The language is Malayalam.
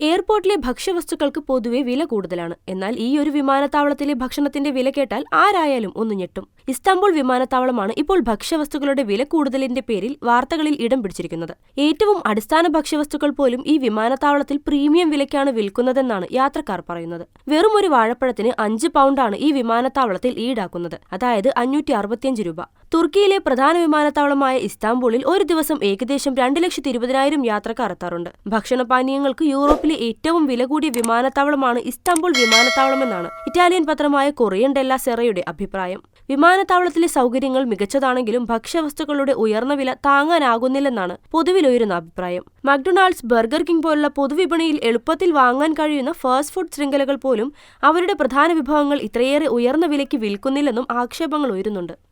എയർപോർട്ടിലെ ഭക്ഷ്യവസ്തുക്കൾക്ക് പൊതുവെ വില കൂടുതലാണ്. എന്നാൽ ഈ ഒരു വിമാനത്താവളത്തിലെ ഭക്ഷണത്തിന്റെ വില കേട്ടാൽ ആരായാലും ഒന്ന് ഞെട്ടും. ഇസ്താംബുൾ വിമാനത്താവളമാണ് ഇപ്പോൾ ഭക്ഷ്യവസ്തുക്കളുടെ വില കൂടുതലിന്റെ പേരിൽ വാർത്തകളിൽ ഇടം പിടിച്ചിരിക്കുന്നത്. ഏറ്റവും അടിസ്ഥാന ഭക്ഷ്യവസ്തുക്കൾ പോലും ഈ വിമാനത്താവളത്തിൽ പ്രീമിയം വിലയ്ക്കാണ് വിൽക്കുന്നതെന്നാണ് യാത്രക്കാർ പറയുന്നത്. വെറും ഒരു വാഴപ്പഴത്തിന് അഞ്ച് പൗണ്ടാണ് ഈ വിമാനത്താവളത്തിൽ ഈടാക്കുന്നത്. അതായത് അഞ്ഞൂറ്റി അറുപത്തിയഞ്ച് രൂപ. തുർക്കിയിലെ പ്രധാന വിമാനത്താവളമായ ഇസ്താംബൂളിൽ ഒരു ദിവസം ഏകദേശം രണ്ട് ലക്ഷത്തി ഇരുപതിനായിരം യാത്രക്കാർ എത്താറുണ്ട്. ഭക്ഷണപാനീയങ്ങൾക്ക് യൂറോപ്പിലെ ഏറ്റവും വില കൂടിയ വിമാനത്താവളമാണ് ഇസ്താംബൂൾ വിമാനത്താവളമെന്നാണ് ഇറ്റാലിയൻ പത്രമായ കൊറിയൻ ഡെല്ല സെറയുടെ അഭിപ്രായം. വിമാനത്താവളത്തിലെ സൗകര്യങ്ങൾ മികച്ചതാണെങ്കിലും ഭക്ഷ്യവസ്തുക്കളുടെ ഉയർന്ന വില താങ്ങാനാകുന്നില്ലെന്നാണ് പൊതുവിലുയരുന്ന അഭിപ്രായം. മക്ഡൊണാൾഡ്സ് ബർഗർ കിങ് പോലുള്ള പൊതുവിപണിയിൽ എളുപ്പത്തിൽ വാങ്ങാൻ കഴിയുന്ന ഫാസ്റ്റ് ഫുഡ് ശൃംഖലകൾ പോലും അവരുടെ പ്രധാന വിഭവങ്ങൾ ഇത്രയേറെ ഉയർന്ന വിലയ്ക്ക് വിൽക്കുന്നില്ലെന്നും ആക്ഷേപങ്ങൾ ഉയരുന്നുണ്ട്.